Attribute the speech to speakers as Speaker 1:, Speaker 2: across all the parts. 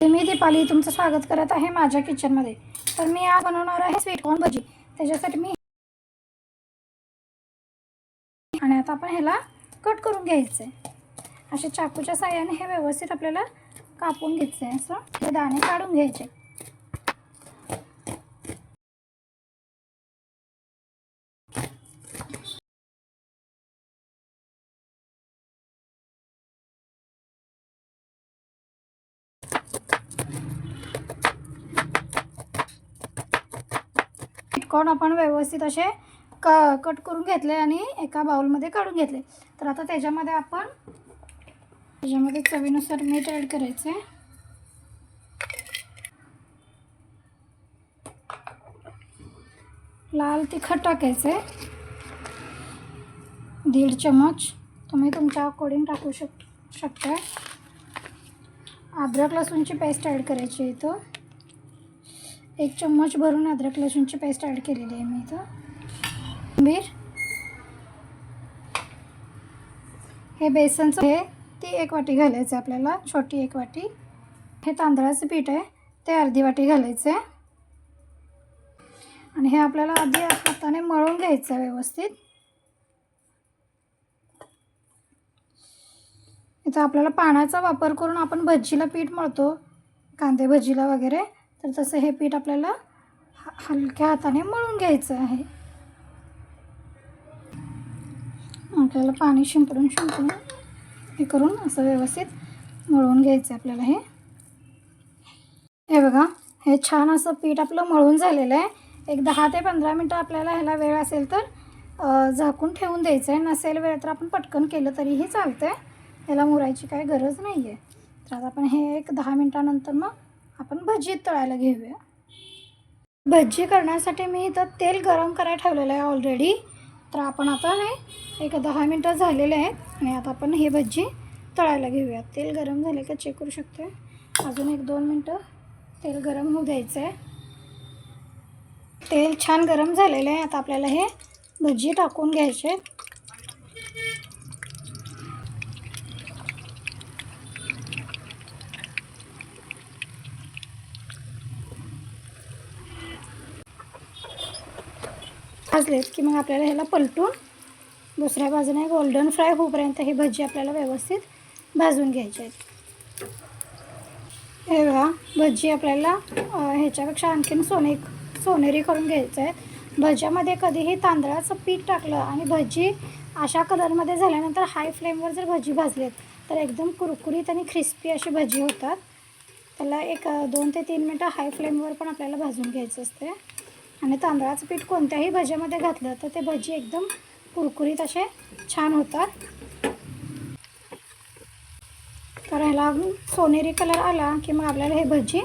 Speaker 1: मी दीपाली तुमचं स्वागत करत आहे माझ्या किचनमध्ये. तर मी आज बनवणार आहे स्वीट कॉर्न भजी. त्याच्यासाठी मी आणि आता आपण ह्याला कट करून घ्यायचं आहे असे चाकूच्या साह्याने हे व्यवस्थित आपल्याला कापून घ्यायचं आहे असं हे दाणे काढून घ्यायचे. कॉर्न आपण व्यवस्थित असे क कट करून घेतले आणि एका बाउलमध्ये काढून घेतले. तर आता त्याच्यामध्ये आपण त्याच्यामध्ये चवीनुसार मीठ ॲड करायचं आहे लाल तिखट टाकायचं आहे दीड चमच. तुम्ही तुमच्या अकॉर्डिंग टाकू शक शकता अद्रक लसूणची पेस्ट ॲड करायची आहे इथं. एक चम्मच भरून अद्रक लसूणची पेस्ट ॲड केलेली आहे मी इथं. कोथिंबीर हे बेसनचं हे ती एक वाटी घालायचं आहे आपल्याला छोटी एक वाटी. हे तांदळाचं पीठ आहे ते अर्धी वाटी घालायचं आहे आणि हे आपल्याला आधी हाताने मळून घ्यायचं आहे व्यवस्थित. इथं आपल्याला पाण्याचा वापर करून आपण भजीला पीठ मळतो कांदे भजीला वगैरे. तर तसं हे पीठ आपल्याला ह हलक्या हाताने मळून घ्यायचं आहे. आपल्याला पाणी शिंपडून शिंपडून हे करून असं व्यवस्थित मळून घ्यायचं आहे आपल्याला हे. हे बघा हे छान असं पीठ आपलं मळून झालेलं आहे. एक दहा ते पंधरा मिनटं आपल्याला ह्याला वेळ असेल तर झाकून ठेवून द्यायचं आहे. नसेल वेळ तर आपण पटकन केलं तरीही चालतं आहे ह्याला मुरायची काही गरज नाही आहे तर आता आपण हे एक दहा मिनटानंतर मग आपण भजी तळायला घेऊया. भजी करण्यासाठी मी इथं तेल गरम करायला ठेवलेलं आहे ऑलरेडी तर आपण आता हे एक दहा मिनटं झालेले आहेत आणि आता आपण हे भजी तळायला घेऊया. तेल गरम झाले का चेक करू शकते अजून एक दोन मिनटं तेल गरम होऊ द्यायचं आहे तेल छान गरम झालेलं आहे. आता आपल्याला हे भजी टाकून घ्यायचे आहेत. भाजलेत की मग आपल्याला ह्याला पलटून दुसऱ्या बाजूने गोल्डन फ्राय होईपर्यंत ही भजी आपल्याला व्यवस्थित भाजून घ्यायची आहेत हे बघा भजी आपल्याला ह्याच्यापेक्षा आणखीन सोने सोनेरी करून घ्यायचं आहे भज्यामध्ये कधीही तांदळाचं पीठ टाकलं आणि भजी अशा कलरमध्ये झाल्यानंतर हाय फ्लेमवर जर भजी भाजलीत तर एकदम कुरकुरीत आणि क्रिस्पी अशी भजी होतात. त्याला एक दोन ते तीन मिनटं हाय फ्लेमवर पण आपल्याला भाजून घ्यायचं असते आणि तांदळाचं पीठ कोणत्याही भज्यामध्ये घातलं तर ते भजी एकदम कुरकुरीत असे छान होतात. तर ह्याला सोनेरी कलर आला की मग आपल्याला हे भजी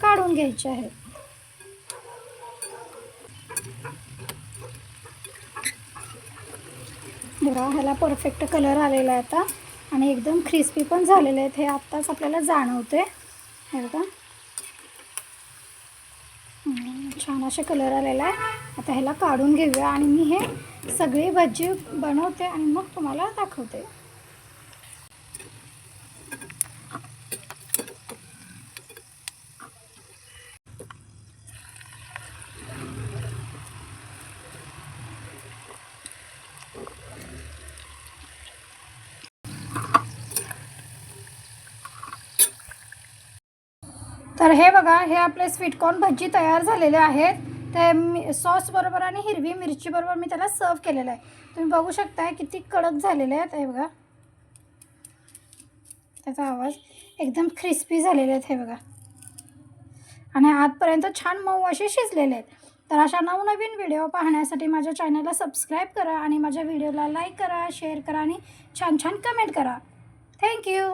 Speaker 1: काढून घ्यायचे आहे. बघा ह्याला परफेक्ट कलर आलेला आहे आता. आणि एकदम क्रिस्पी पण झालेले आहेत. हे आत्ताच आपल्याला जाणवते हे बघा. छान असे कलर आलेला आहे. आता ह्याला काढून घेऊया आणि मी हे सगळी भजी बनवते आणि मग तुम्हाला दाखवते. तर हे बघा हे आपले स्वीटकॉर्न भजी तयार झालेले आहेत. ते मी सॉस बरोबर आणि हिरवी मिरचीबरोबर मी त्याला सर्व केलेलं आहे. तुम्ही बघू शकताय किती कडक झालेले आहेत. हे बघा. त्याचा आवाज एकदम क्रिस्पी झालेले आहेत. हे बघा. आणि आजपर्यंत छान मऊ असे शिजलेले आहेत. तर अशा नवनवीन व्हिडिओ पाहण्यासाठी माझ्या चॅनलला सबस्क्राईब करा आणि माझ्या व्हिडिओला लाईक करा शेअर करा आणि छान छान कमेंट करा. थँक्यू